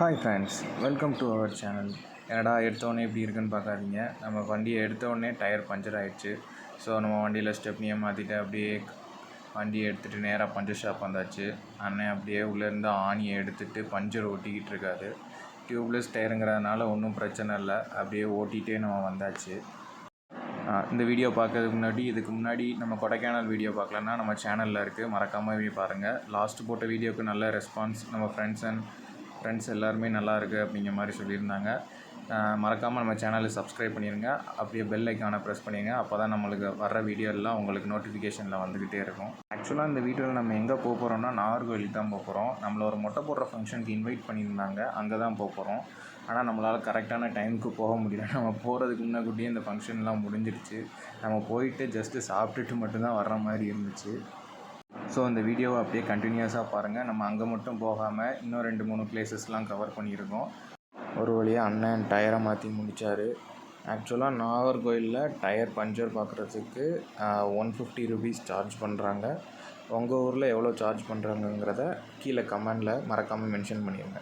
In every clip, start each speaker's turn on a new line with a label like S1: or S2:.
S1: Hi friends welcome to our channel என்னடா எடுத்தோடனே எப்படி இருக்குன்னு பார்க்காதீங்க. நம்ம வண்டியை எடுத்தோடனே டயர் பஞ்சர் ஆகிடுச்சு ஸோ நம்ம வண்டியில் ஸ்டெப்னியை மாற்றிட்டு அப்படியே வண்டியை எடுத்துகிட்டு நேராக பஞ்சர் ஷாப் வந்தாச்சு. அண்ணன் அப்படியே உள்ளேருந்து ஆணியை எடுத்துகிட்டு பஞ்சர் ஓட்டிக்கிட்டு இருக்காரு. டியூப்லெஸ் டயருங்கிறதுனால ஒன்றும் பிரச்சனை இல்லை. அப்படியே ஓட்டிகிட்டே நம்ம வந்தாச்சு. இந்த வீடியோ பார்க்கறதுக்கு முன்னாடி இதுக்கு முன்னாடி நம்ம கொடைக்கானல் வீடியோ பார்க்கலன்னா நம்ம சேனலில் இருக்குது மறக்காமல் போய் பாருங்கள் லாஸ்ட் போட்ட வீடியோவுக்கு நல்ல ரெஸ்பான்ஸ் நம்ம ஃப்ரெண்ட்ஸ் அண்ட் ஃப்ரெண்ட்ஸ் எல்லாருமே நல்லா இருக்குது அப்படிங்கிற மாதிரி சொல்லியிருந்தாங்க. மறக்காமல் நம்ம சேனலை சப்ஸ்கிரைப் பண்ணிடுங்க அப்படியே பெல் ஐக்கானை ப்ரெஸ் பண்ணிடுங்க அப்போ தான் நம்மளுக்கு வர வீடியோ எல்லாம் உங்களுக்கு நோட்டிஃபிகேஷனில் வந்துக்கிட்டே இருக்கும். ஆக்சுவலாக இந்த வீடியோவில் நம்ம எங்கே போக போகிறோம்னா நாகர்கோவிலுக்கு தான் போக போகிறோம் நம்மளை ஒரு மொட்டை போடுற ஃபங்க்ஷனுக்கு இன்வைட் பண்ணியிருந்தாங்க. அங்கே தான் போக போகிறோம் ஆனால் நம்மளால் கரெக்டான டைமுக்கு போக முடியல. நம்ம போகிறதுக்கு முன்னாடியே இந்த ஃபங்க்ஷன்லாம் முடிஞ்சிருச்சு. நம்ம போயிட்டு ஜஸ்ட்டு சாப்பிட்டுட்டு மட்டும்தான் வர்ற மாதிரி இருந்துச்சு. ஸோ இந்த வீடியோவை அப்படியே கண்டினியூஸாக பாருங்கள் நம்ம அங்கே மட்டும் போகாமல் இன்னும் ரெண்டு மூணு பிளேசஸ்லாம் கவர் பண்ணியிருக்கோம். ஒரு வழியாக அண்ணன் டயரை மாற்றி முடித்தார் ஆக்சுவலாக நாகர்கோயிலில் டயர் பஞ்சர் பார்க்குறதுக்கு ஒன் ஃபிஃப்டி ருபீஸ் சார்ஜ் பண்ணுறாங்க உங்கள் ஊரில் எவ்வளோ சார்ஜ் பண்ணுறாங்கங்கிறத கீழே கமெண்டில் மறக்காமல் மென்ஷன் பண்ணிடுங்க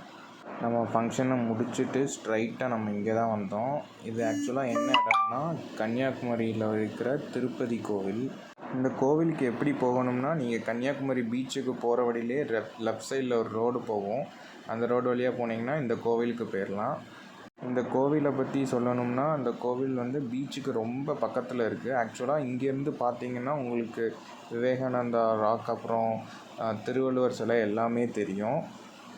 S1: நம்ம ஃபங்க்ஷனை முடிச்சுட்டு ஸ்ட்ரைட்டாக நம்ம இங்கே தான் வந்தோம். இது ஆக்சுவலாக என்ன இடம்னா கன்னியாகுமரியில் இருக்கிற திருப்பதி கோவில். இந்த கோவிலுக்கு எப்படி போகணும்னா நீங்கள் கன்னியாகுமரி பீச்சுக்கு போகிற வழியிலே லெஃப்ட் சைடில் ஒரு ரோடு போகும். அந்த ரோடு வழியாக போனீங்கன்னா இந்த கோவிலுக்கு போயிடலாம் இந்த கோவிலை பற்றி சொல்லணும்னா அந்த கோவில் வந்து பீச்சுக்கு ரொம்ப பக்கத்தில் இருக்குது ஆக்சுவலாக இங்கேருந்து பார்த்தீங்கன்னா உங்களுக்கு விவேகானந்தா ராக் அப்புறம் திருவள்ளுவர் சிலை எல்லாமே தெரியும்.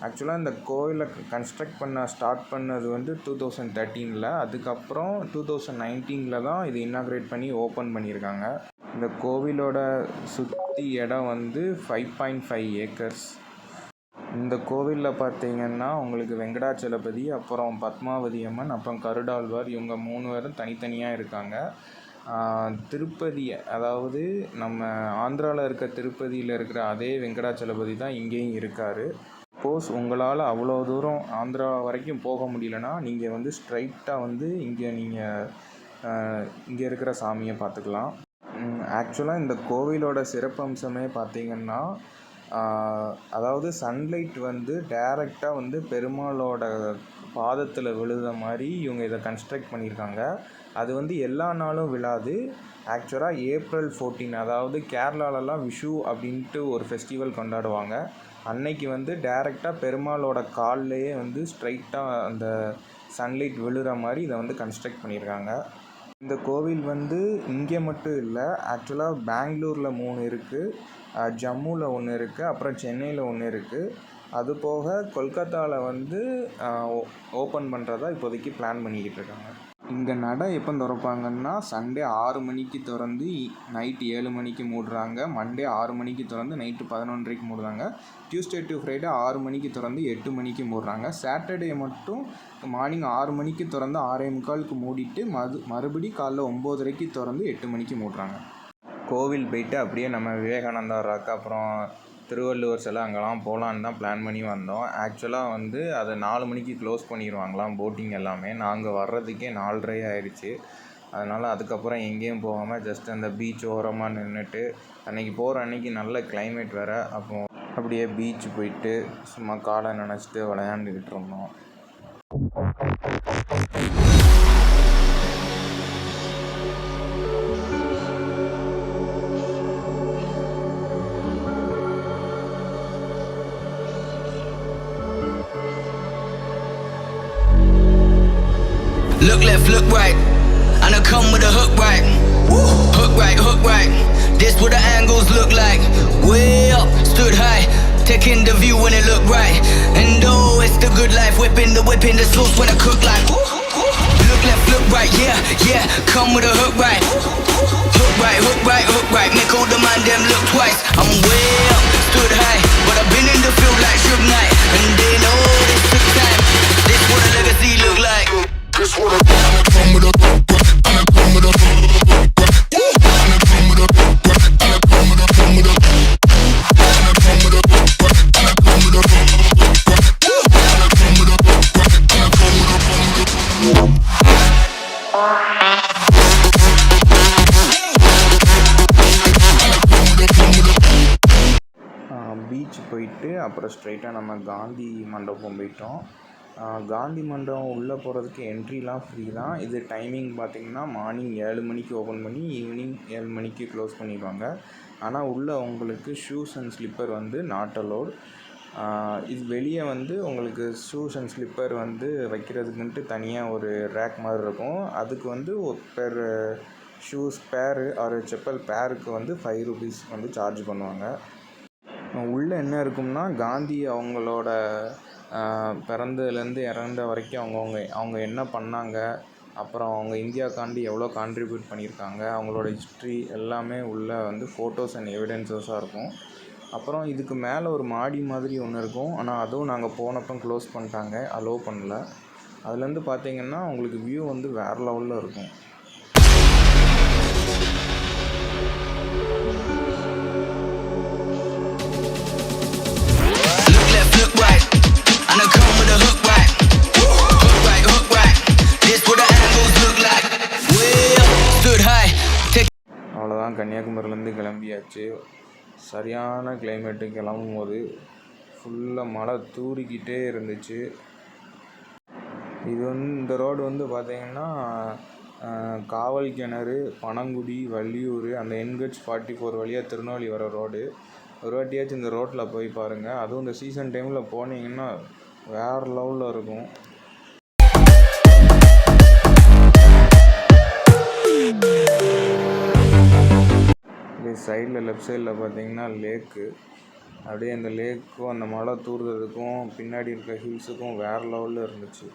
S1: ஆக்சுவலாக இந்த கோவிலை கன்ஸ்ட்ரக்ட் பண்ண ஸ்டார்ட் பண்ணது வந்து டூ தௌசண்ட் தேர்ட்டீனில் அதுக்கப்புறம் டூ தௌசண்ட் நைன்டீனில் தான் இது இன்னாக்ரேட் பண்ணி ஓப்பன் பண்ணியிருக்காங்க. இந்த கோவிலோட சுற்றி இடம் வந்து ஃபைவ் பாயிண்ட் ஃபைவ் ஏக்கர்ஸ் இந்த கோவிலில் பார்த்தீங்கன்னா உங்களுக்கு வெங்கடாச்சலபதி அப்புறம் பத்மாவதி அம்மன் அப்புறம் கருடாழ்வார் இவங்க மூணு பேரும் தனித்தனியாக இருக்காங்க. திருப்பதி அதாவது நம்ம ஆந்திராவில் இருக்க திருப்பதியில் இருக்கிற அதே வெங்கடாச்சலபதி தான் இங்கேயும் இருக்கார். சப்போஸ் உங்களால் அவ்வளோ தூரம் ஆந்திரா வரைக்கும் போக முடியலன்னா நீங்கள் வந்து ஸ்ட்ரைட்டாக வந்து இங்கே நீங்கள் இங்கே இருக்கிற சாமியை பார்த்துக்கலாம். ஆக்சுவலாக இந்த கோவிலோட சிறப்பம்சமே பார்த்தீங்கன்னா அதாவது சன்லைட் வந்து டைரெக்டாக வந்து பெருமாளோட பாதத்தில் விழுத மாதிரி இவங்க இதை கன்ஸ்ட்ரக்ட் பண்ணியிருக்காங்க. அது வந்து எல்லா நாளும் விழாது. ஆக்சுவலாக ஏப்ரல் ஃபோர்டீன் அதாவது கேரளாலலாம் விஷு அப்படின்ட்டு ஒரு ஃபெஸ்டிவல் கொண்டாடுவாங்க. அன்னைக்கு வந்து டைரெக்டாக பெருமாளோட கால்லையே வந்து ஸ்ட்ரைட்டாக அந்த சன்லைட் விழுற மாதிரி இதை வந்து கன்ஸ்ட்ரக்ட் பண்ணியிருக்காங்க. இந்த கோவில் வந்து இங்கே மட்டும் இல்லை ஆக்சுவலாக பெங்களூரில் மூணு இருக்குது ஜம்முவில் ஒன்று இருக்குது அப்புறம் சென்னையில் ஒன்று இருக்குது அது போக கொல்கத்தாவில் வந்து ஓப்பன் பண்ணுறதா இப்போதைக்கு பிளான் பண்ணிக்கிட்டு இருக்காங்க. இங்கே நடை எப்போ திறப்பாங்கன்னா சண்டே ஆறு மணிக்கு திறந்து நைட்டு ஏழு மணிக்கு மூடுறாங்க. மண்டே ஆறு மணிக்கு திறந்து நைட்டு பதினொன்றரைக்கு மூடுறாங்க. டியூஸ்டே டு ஃப்ரைடே ஆறு மணிக்கு திறந்து எட்டு மணிக்கு மூடுறாங்க. சாட்டர்டே மட்டும் மார்னிங் ஆறு மணிக்கு திறந்து ஆறே முக்காலுக்கு மூடிட்டு மது மறுபடி காலைல ஒம்போதரைக்கு திறந்து எட்டு மணிக்கு மூடுறாங்க. கோவில் போயிட்டு அப்படியே நம்ம விவேகானந்தா ராக் அப்புறம் திருவள்ளுவர் சிலை அங்கெல்லாம் போகலான்னு தான் பிளான் பண்ணி வந்தோம். ஆக்சுவலாக வந்து அதை நாலு மணிக்கு க்ளோஸ் பண்ணிடுவாங்களாம் போட்டிங் எல்லாமே. நாங்கள் வர்றதுக்கே நாலரை ஆயிடுச்சு. அதனால் அதுக்கப்புறம் எங்கேயும் போகாமல் ஜஸ்ட் அந்த பீச் ஓரமாக நின்றுட்டு அன்றைக்கி போகிற அன்னைக்கு நல்ல கிளைமேட் வேறு. அப்போ அப்படியே பீச் போயிட்டு சும்மா காலை நினச்சிட்டு விளையாண்டுக்கிட்டு இருந்தோம்.
S2: Look left, look right. And I come with a hook right. Hook right, hook right. This what the angles look like. Way up, stood high. Taking the view when it look right. And oh, it's the good life. Whipping the whipping the sauce when I cook like. Look left, look right, yeah, yeah. Come with a hook right. Hook right, hook right, hook right. Make all the man them look twice. I'm way up, stood high.
S1: Beach போயிட்டு அப்புறம் ஸ்ட்ரைட்டாக நம்ம காந்தி மண்டபம் போயிட்டோம். காந்தி மண்டபம் உள்ளே போகிறதுக்கு என்ட்ரிலாம் free தான். இது டைமிங் பார்த்திங்கன்னா மார்னிங் ஏழு மணிக்கு ஓப்பன் பண்ணி ஈவினிங் ஏழு மணிக்கு க்ளோஸ் பண்ணிடுவாங்க. ஆனால் உள்ளே உங்களுக்கு ஷூஸ் அண்ட் ஸ்லிப்பர் வந்து நாட் அலோட் இது வெளியே வந்து உங்களுக்கு ஷூஸ் அண்ட் ஸ்லிப்பர் வந்து வைக்கிறதுக்குன்ட்டு தனியாக ஒரு ரேக் மாதிரி இருக்கும். அதுக்கு வந்து பெர் ஷூஸ் பேரு ஒரு செப்பல் பேருக்கு வந்து ஃபைவ் ருபீஸ் வந்து சார்ஜ் பண்ணுவாங்க. உள்ளே என்ன இருக்கும்னா காந்தி அவங்களோட பிறந்ததுலேருந்து இறந்த வரைக்கும் அவங்கவுங்க அவங்க என்ன பண்ணாங்க அப்புறம் அவங்க இந்தியாக்காண்டி எவ்வளோ கான்ட்ரிபியூட் பண்ணியிருக்காங்க அவங்களோட ஹிஸ்ட்ரி எல்லாமே உள்ளே வந்து ஃபோட்டோஸ் அண்ட் எவிடென்சஸாக இருக்கும். அப்புறம் இதுக்கு மேலே ஒரு மாடி மாதிரி ஒன்று இருக்கும். ஆனால் அதுவும் நாங்கள் போனப்போ க்ளோஸ் பண்ணிட்டாங்க. அலோவ் பண்ணல. அதுலேருந்து பார்த்தீங்கன்னா உங்களுக்கு வியூ வந்து வேறு லெவலில் இருக்கும்.
S2: And I come with a hook right. Hook right, hook right. This what the angles look like. Stood high.
S1: அவ்வளோதான் கன்னியாகுமரியிலேருந்து கிளம்பியாச்சு சரியான கிளைமேட்டு கிளம்பும் போது ஃபுல்லாக மழை தூறிக்கிட்டே இருந்துச்சு இது வந்து இந்த ரோடு வந்து பார்த்திங்கன்னா காவல் கிணறு பனங்குடி வள்ளியூர் அந்த என்கட்ஸ் ஃபார்ட்டி ஃபோர் வழியாக திருநெல்வேலி வர ரோடு ஒரு வாட்டியாச்சும் இந்த ரோட்டில் போய் பாருங்கள் அதுவும் இந்த சீசன் டைமில் போனீங்கன்னா வேறு லெவலில் இருக்கும். இதே சைடில் லெஃப்ட் சைடில் பார்த்தீங்கன்னா லேக்கு அப்படியே அந்த லேக்கும் அந்த மலை தூர்றதுக்கும் பின்னாடி இருக்க ஹில்ஸுக்கும் வேறு லெவலில் இருந்துச்சு.